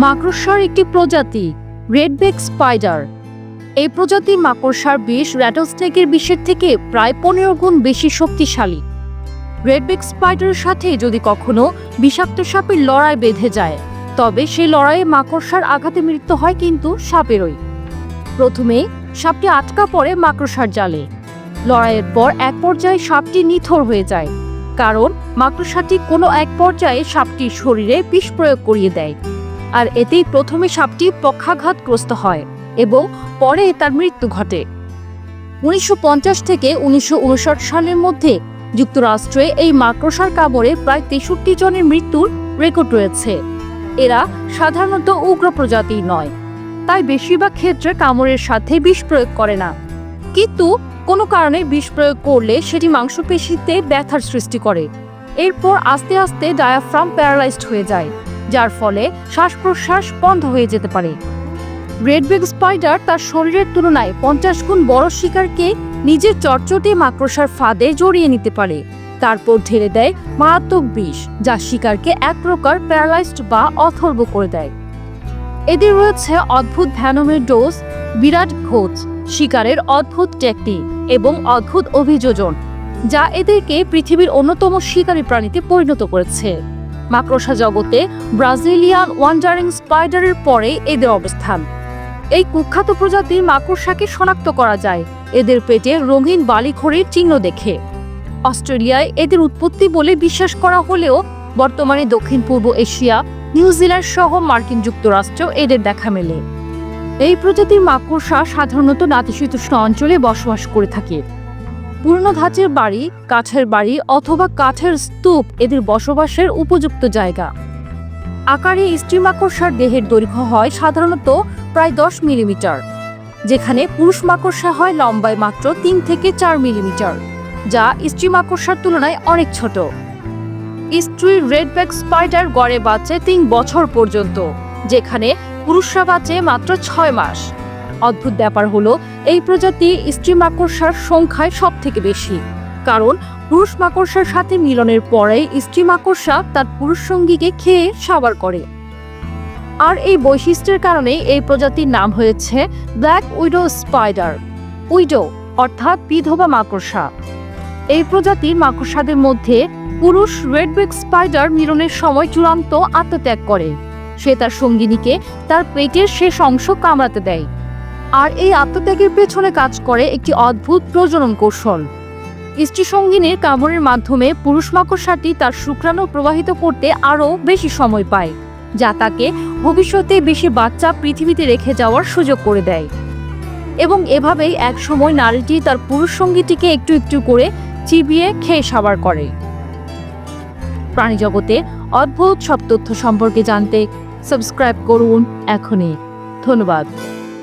মাকড়সার একটি প্রজাতি, রেডবেক স্পাইডার। এই প্রজাতির মাকড়সার বিষ র্যাটলস্নেকের বিষের থেকে প্রায় পনেরো গুণ বেশি শক্তিশালী। রেডবেক স্পাইডারের সাথে যদি কখনো বিষাক্ত সাপের লড়াই বেঁধে যায়, তবে সেই লড়াইয়ে মাকড়সার আঘাতে মৃত্যু হয় কিন্তু সাপেরই। প্রথমে সাপটি আটকা পড়ে মাকড়সার জালে। লড়াইয়ের পর এক পর্যায়ে সাপটি নিথর হয়ে যায়, কারণ মাকড়সাটি কোনো এক পর্যায়ে সাপটির শরীরে বিষ প্রয়োগ করিয়ে দেয়। আর এতেই প্রথমে সাপটি পক্ষাঘাতগ্রস্ত হয় এবং পরে তার মৃত্যু ঘটে। উনিশশো পঞ্চাশ থেকে উনিশশো উনষাট সালের মধ্যে যুক্তরাষ্ট্রে এই মাকড়সার কামড়ে প্রায় তেষট্টি জনের মৃত্যুর রেকর্ড রয়েছে। এরা সাধারণত উগ্র প্রজাতির নয়, তাই বেশিরভাগ ক্ষেত্রে কামড়ের সাথে বিষ প্রয়োগ করে না। কিন্তু কোনো কারণে বিষ প্রয়োগ করলে সেটি মাংসপেশিতে ব্যথার সৃষ্টি করে। এরপর আস্তে আস্তে ডায়াফ্রাম প্যারালাইজড হয়ে যায়। যার ফলে শ্বাস প্রশ্বাস বন্ধ হয়ে যেতে পারে। রেড রেডবেগ স্পাইডার তার শরীরের তুলনায় পঞ্চাশ গুণ বড় শিকারকে নিজের চটচটে মাকড়সার ফাঁদে জড়িয়ে নিতে পারে। তারপর ঢেলে দেয় মারাত্মক বিষ, যা শিকারকে এক প্রকার প্যারালাইজড বা অথর্ব করে দেয়। এদের রয়েছে অদ্ভুত ভ্যানমের ডোজ, বিরাট খোঁজ, শিকারের অদ্ভুত টেকনিক এবং অদ্ভুত অভিযোজন, যা এদেরকে পৃথিবীর অন্যতম শিকারী প্রাণীতে পরিণত করেছে। মাকড়সা জগতে ব্রাজিলিয়ান ওয়ান্ডারিং স্পাইডারের পরে এদের অবস্থান। এই কুখ্যাত প্রজাতির মাকড়সাকে শনাক্ত করা যায়। এদের পেটে রঙিন বালিখড়ির চিহ্ন দেখে। অস্ট্রেলিয়ায় এদের উৎপত্তি বলে বিশ্বাস করা হলেও বর্তমানে দক্ষিণ পূর্ব এশিয়া নিউজিল্যান্ড সহ মার্কিন যুক্তরাষ্ট্র এদের দেখা মেলে। এই প্রজাতির মাকড়সা সাধারণত নাতিশীতোষ্ণ অঞ্চলে বসবাস করে থাকে। পুরনো ধাঁচের বাড়ি, কাঠের বাড়ি অথবা কাঠের স্তূপ এদের বসবাসের উপযুক্ত জায়গা। আকারে স্ত্রী মাকড়সার দেহের দৈর্ঘ্য হয় সাধারণত প্রায় দশ মিলিমিটার, যেখানে পুরুষ মাকড়সা হয় লম্বায় মাত্র তিন থেকে চার মিলিমিটার, যা স্ত্রী মাকড়সার তুলনায় অনেক ছোট। স্ত্রীর রেডব্যাক স্পাইডার গড়ে বাঁচে তিন বছর পর্যন্ত, যেখানে পুরুষরা বাঁচে মাত্র ছয় মাস। অদ্ভুত ব্যাপার হলো এই প্রজাতি স্ত্রী মাকড়সার সংখ্যায় সব থেকে বেশি। কারণ, পুরুষ মাকড়সার সাথে মিলনের পরেই স্ত্রী মাকড়সা তার পুরুষ সঙ্গীকে খেয়ে সাবার করে। আর এই বৈশিষ্ট্যের কারণে এই প্রজাতির নাম হয়েছে ব্ল্যাক উইডো স্পাইডার, উইডো অর্থাৎ বিধবা মাকড়সা। এই প্রজাতির মাকড়সাদের মধ্যে পুরুষ রেডবেক স্পাইডার মিলনের সময় চূড়ান্ত আত্মত্যাগ করে। সে তার সঙ্গিনীকে তার পেটের শেষ অংশ কামড়াতে দেয়। আর এই আত্মত্যাগের পেছনে কাজ করে একটি অদ্ভুত প্রজনন কৌশল। স্ত্রী সঙ্গিনীর কামড়ের মাধ্যমে পুরুষ মাকড়সাটি তার শুক্রাণু প্রবাহিত করতে আরও বেশি সময় পায়, যা তাকে ভবিষ্যতে বেশি বাচ্চা পৃথিবীতে রেখে যাওয়ার সুযোগ করে দেয়। এবং এভাবেই একসময় নারীটি তার পুরুষ সঙ্গীটিকে একটু একটু করে চিবিয়ে খেয়ে সাবার করে। প্রাণীজগতে অদ্ভুত সব তথ্য সম্পর্কে জানতে সাবস্ক্রাইব করুন এখনই। ধন্যবাদ।